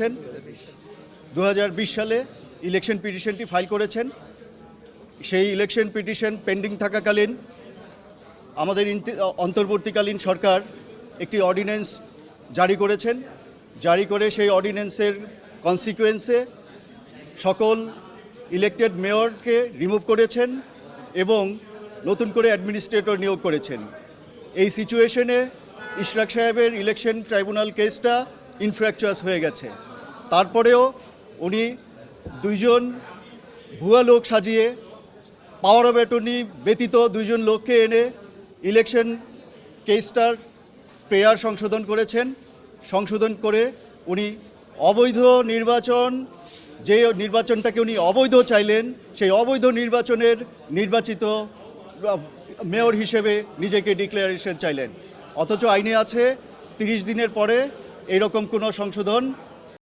করেছেন। দু সালে ইলেকশন পিটিশনটি ফাইল করেছেন। সেই ইলেকশন পিটিশন পেন্ডিং থাকাকালীন আমাদের অন্তর্বর্তীকালীন সরকার একটি অর্ডিন্যান্স জারি করেছেন। জারি করে সেই অর্ডিন্যান্সের কনসিকুয়েন্সে সকল ইলেক্টেড মেয়রকে রিমুভ করেছেন এবং নতুন করে অ্যাডমিনিস্ট্রেটর নিয়োগ করেছেন। এই সিচুয়েশনে ইশরাক সাহেবের ইলেকশন ট্রাইব্যুনাল কেসটা ইনফ্র্যাকচুয়াস হয়ে গেছে। তারপরেও উনি দুইজন ভুয়া লোক সাজিয়ে পাওয়ার অফ অ্যাটর্নি ব্যতীত দুইজন লোককে এনে ইলেকশন কেসটার প্রেয়ার সংশোধন করেছেন। সংশোধন করে উনি অবৈধ নির্বাচন, যে নির্বাচনটাকে উনি অবৈধ চাইলেন, সেই অবৈধ নির্বাচনের নির্বাচিত মেয়র হিসেবে নিজেকে ডিক্লারেশন চাইলেন। অথচ আইনে আছে, তিরিশ দিনের পরে এরকম কোনো সংশোধন